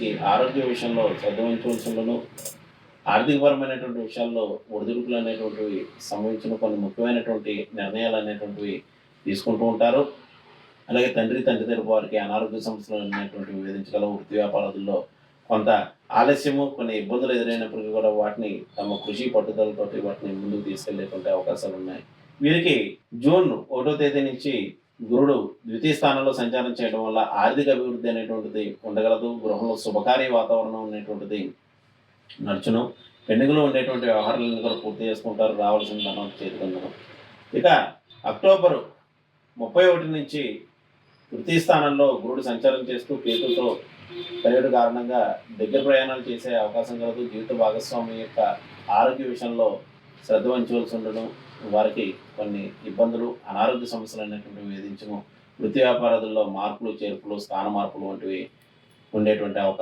వీరికి ఆరోగ్య విషయంలో శ్రద్ధ వహించవలసిందను ఆర్థికపరమైనటువంటి విషయాల్లో ఒడిదుడుకులు అనేటువంటివి సంభవించిన కొన్ని ముఖ్యమైనటువంటి నిర్ణయాలు అనేటువంటివి తీసుకుంటూ ఉంటారు. అలాగే తండ్రి తండ్రి తరపు వారికి అనారోగ్య సమస్యలు అనేటువంటివి వేధించగల వృత్తి వ్యాపారాల్లో కొంత ఆలస్యము కొన్ని ఇబ్బందులు ఎదురైనప్పటికీ కూడా వాటిని తమ కృషి పట్టుదలతోటి వాటిని ముందుకు తీసుకెళ్ళేటువంటి అవకాశాలు ఉన్నాయి వీరికి జూన్ ఒకటో తేదీ నుంచి గురుడు ద్వితీయ స్థానంలో సంచారం చేయడం వల్ల ఆర్థిక అభివృద్ధి అనేటువంటిది ఉండగలదు గృహంలో శుభకార్య వాతావరణం అనేటువంటిది నడుచును. పెండింగ్లో ఉండేటువంటి వ్యవహారాలను కూడా పూర్తి చేసుకుంటారు రావాల్సిన ధనం చేరుకుందాం. ఇక అక్టోబర్ ముప్పై ఒకటి నుంచి తృతీయ స్థానంలో గురుడు సంచారం చేస్తూ కేతుతో కలియడు కారణంగా దగ్గర ప్రయాణాలు చేసే అవకాశం కలదు. జీవిత భాగస్వామి యొక్క ఆరోగ్య విషయంలో శ్రద్ధ వహించవలసి ఉండడం వారికి కొన్ని ఇబ్బందులు అనారోగ్య సమస్యలు అనేటువంటివి వేధించము వృత్తి వ్యాపారాదుల్లో మార్పులు చేర్పులు స్థాన మార్పులు వంటివి ఉండేటువంటి అవకాశం